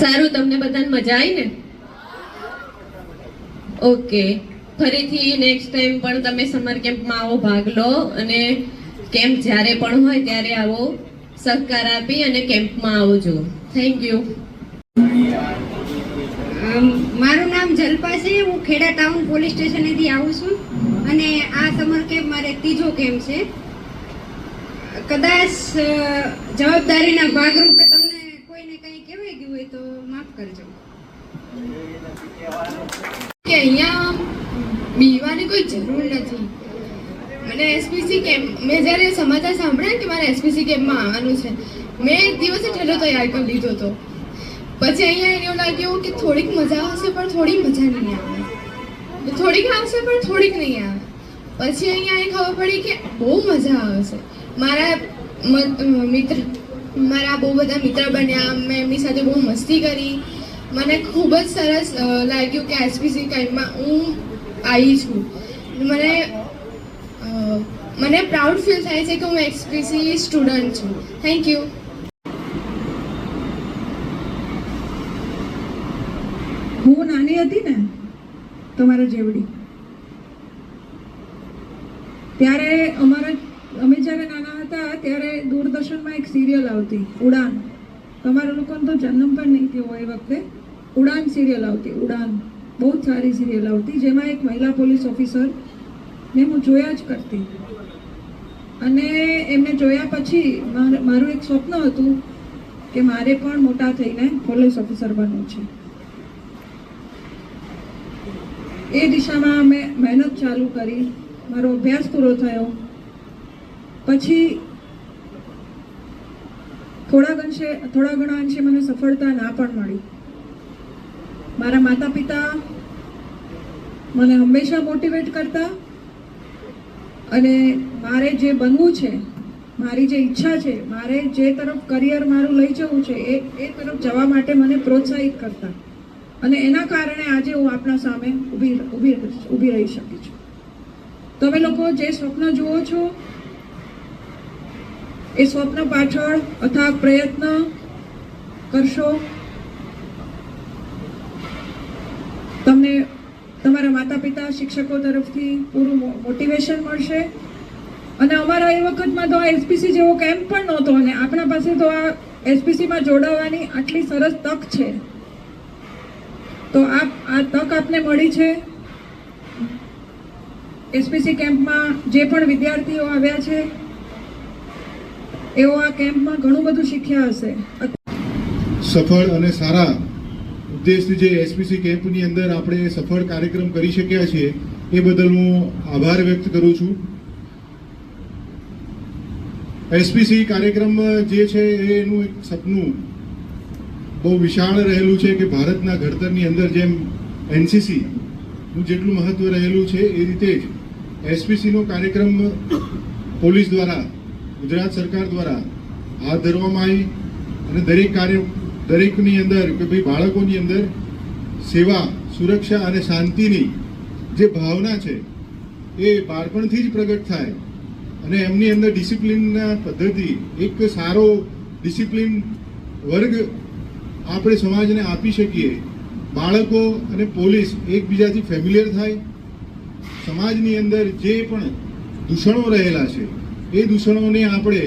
સારું, તમને બધાને મજા આવી ને? ઓકે. ફરીથી નેક્સ્ટ ટાઈમ પણ તમે સમર કેમ્પમાં આવો, ભાગ લો અને કેમ્પ જ્યારે પણ હોય ત્યારે આવો, સહકાર આપી અને કેમ્પમાં આવજો. થેન્ક યુ મારું નામ જલ્પા છે, હું ખેડા ટાઉન પોલીસ સ્ટેશનેથી આવું છું. અને આ સમર કેમ્પ મારે ત્રીજો કેમ્પ છે. કદાચ જવાબદારીના ભાગરૂપે તમને કોઈને કંઈ કહેવાય ગયું હોય તો માફ કરજો. કે અહીંયા બીવાની કોઈ જરૂર નથી. મને એસપીસી કેમ્પ મેં જ્યારે સમાચાર સાંભળ્યા કે મારે એસપીસી કેમ્પમાં આવવાનું છે, મેં એક દિવસે ઠેલો તૈયાર કરી લીધો હતો. પછી અહીંયા એવું લાગ્યું કે થોડીક મજા આવશે, પણ થોડી મજા નહીં આવે. થોડીક આવશે, પણ થોડીક નહીં આવે. પછી અહીંયા એ ખબર પડી કે બહુ મજા આવશે મારા મિત્ર, મારા બહુ બધા મિત્ર બન્યા. મેં એમની સાથે બહુ મસ્તી કરી. મને ખૂબ જ સરસ લાગ્યું કે એસપીસી કેમ્પમાં હું આવી છું. મને મને પ્રાઉડ ફીલ થાય છે કે હું એસપીસી સ્ટુડન્ટ છું. Thank you. હું નાની હતી ને, તમારા જેવડી, ત્યારે અમારા અમે જ્યારે નાના હતા ત્યારે દૂરદર્શનમાં એક સિરિયલ આવતી, ઉડાન. તમારા લોકોને તો જન્મ પણ નહીં થયો એ વખતે. ઉડાન સિરિયલ આવતી, ઉડાન. બહુ જ સારી સિરિયલ આવતી, જેમાં એક મહિલા પોલીસ ઓફિસર ને હું જોયા જ કરતી. અને એમને જોયા પછી માર- એક સ્વપ્ન હતું કે મારે પણ મોટા થઈને પોલીસ ઓફિસર બનવું છે. એ દિશામાં મેં મહેનત ચાલુ કરી, મારો અભ્યાસ પૂરો થયો. પછી થોડા અંશે, થોડા ઘણા અંશે મને સફળતા ના પણ મળી. મારા માતા પિતા મને હંમેશા મોટિવેટ કરતા અને મારે જે બનવું છે, મારી જે ઈચ્છા છે, મારે જે તરફ કરિયર મારું લઈ જવું છે, એ એ તરફ જવા માટે મને પ્રોત્સાહિત કરતા. અને એના કારણે આજે હું આપણા સામે ઊભી ઊભી ઊભી રહી શકી છું. તમે લોકો જે સ્વપ્ન જુઓ છો એ સ્વપ્ન પાછળ અથાગ પ્રયત્ન કરશો? તમને તમારા માતા પિતા શિક્ષકો તરફથી પૂરું મોટિવેશન મળશે. અને અમારા એ વખતમાં તો આ એસપીસી જેવો કેમ્પ પણ નહોતો અને આપણા પાસે તો આ એસપીસીમાં જોડાવાની આટલી સરસ તક છે. તો આપ, આ તક આપને મળી છે? એસપીસી કેમ્પમાં જે પણ વિદ્યાર્થીઓ આવ્યા છે એઓ આ કેમ્પમાં ઘણું બધું શીખ્યા હશે. સફળ અને સારા ઉદ્દેશથી જે એસપીસી કેમ્પની અંદર આપણે સફળ કાર્યક્રમ કરી શક્યા છીએ, એ બદલ હું આભાર વ્યક્ત કરું છું. એસપીસી કાર્યક્રમ જે છે, એનું એક સપનું બહુ વિશાળ રહેલું છે કે ભારતના ઘડતરની અંદર જેમ એનસીસી નું જેટલું મહત્વ રહેલું છે, એ રીતે જ એસપીસીનો કાર્યક્રમ પોલીસ દ્વારા ગુજરાત સરકાર દ્વારા હાથ ધરવામાં આવી અને દરેક કાર્ય, દરેકની અંદર કે ભાઈ બાળકોની અંદર સેવા, સુરક્ષા અને શાંતિની જે ભાવના છે એ બાળપણથી જ પ્રગટ થાય અને એમની અંદર ડિસિપ્લિનના પદ્ધતિ, એક સારો ડિસિપ્લિન વર્ગ આપણે સમાજને આપી શકીએ. બાળકો અને પોલીસ એકબીજાથી ફેમિલિયર થાય. સમાજની અંદર જે પણ દૂષણો રહેલા છે એ દૂષણોને આપણે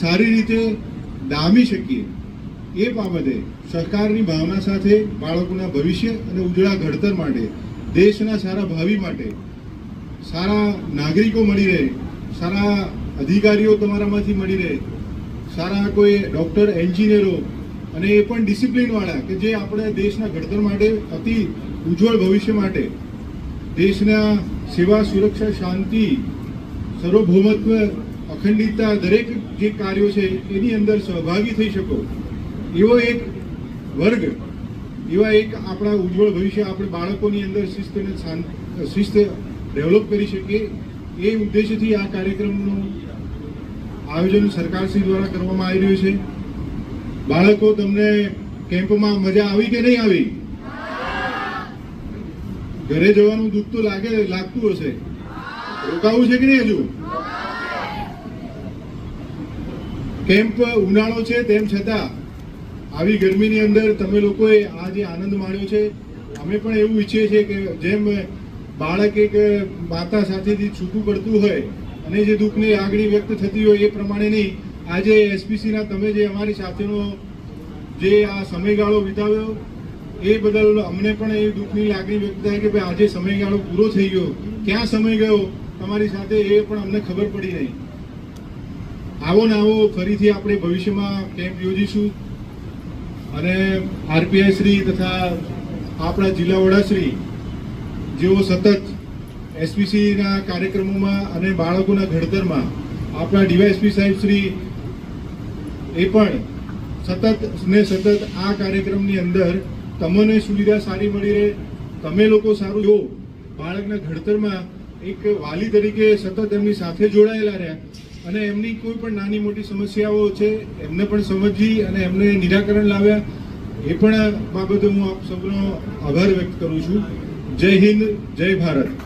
સારી રીતે ડામી શકીએ. એ બાબતે સરકારની ભાવના સાથે બાળકોના ભવિષ્ય અને ઉજળા ઘડતર માટે, દેશના સારા ભાવિ માટે સારા નાગરિકો મળી રહે, સારા અધિકારીઓ તમારામાંથી મળી રહે, સારા કોઈ ડૉક્ટર, એન્જિનિયરો અને એ પણ ડિસિપ્લિનવાળા કે જે આપણે દેશના ઘડતર માટે અતિ ઉજ્જવળ ભવિષ્ય માટે, દેશના સેવા, સુરક્ષા, શાંતિ, સાર્વભૌમત્વ અખંડિતતા દરેક જે કાર્યો છે એની અંદર સહભાગી થઈ શકો. એવો એક વર્ગ, એવા એક આપણા ઉજ્જવળ ભવિષ્ય આપણે બાળકોની અંદર શિસ્ત અને શિસ્ત ડેવલપ કરી શકીએ, એ ઉદ્દેશ્યથી આ કાર્યક્રમનું આયોજન સરકારશ્રી દ્વારા કરવામાં આવી રહ્યું છે. બાળકો તમને કેમ્પમાં મજા આવી કે નહીં આવી? ઘરે જવાનું દુઃખ તો લાગે, લાગતું હશે. રોકાવું છે કે નહીં હજુ? કેમ્પ ઉનાળો છે, તેમ છતાં આવી ગરમીની અંદર તમે લોકોએ આ જે આનંદ માણ્યો છે, અમે પણ એવું ઈચ્છીએ છીએ કે જેમ બાળક એક માતા સાથેથી છૂટું પડતું હોય અને જે દુઃખની લાગણી વ્યક્ત થતી હોય એ પ્રમાણે નહીં, આજે એસપીસીના તમે જે અમારી સાથેનો જે આ સમયગાળો વિતાવ્યો, એ બદલ અમને પણ એ દુઃખની લાગણી વ્યક્ત થાય કે ભાઈ આજે સમયગાળો પૂરો થઈ ગયો. ક્યાં સમય ગયો? તમારી સાથે એ પણ અમને ખબર પડી નહીં આવો ને આવો ફરીથી આપણે ભવિષ્યમાં કેમ્પ યોજીશું. અને આરપીઆઈ શ્રી તથા આપણા જિલ્લા વડાશ્રી જેઓ સતત એસપીસીના કાર્યક્રમોમાં અને બાળકોના ઘડતરમાં આપણા ડીવાયએસપી સાહેબ શ્રી એ પણ સતત ને સતત આ કાર્યક્રમની અંદર તમને સુવિધા સારી મળી રહે. તમે લોકો સારું જો બાળકના ઘડતરમાં એક વાલી તરીકે સતત એમની સાથે જોડાયેલા રહ્યા. અને એમની કોઈ પણ નાની મોટી સમસ્યાઓ છે, એમને પણ સમજી અને એમને નિરાકરણ લાવ્યા, એ પણ બાબતે હું આપ સૌનો આભાર વ્યક્ત કરું છું. જય હિન્દ, જય ભારત.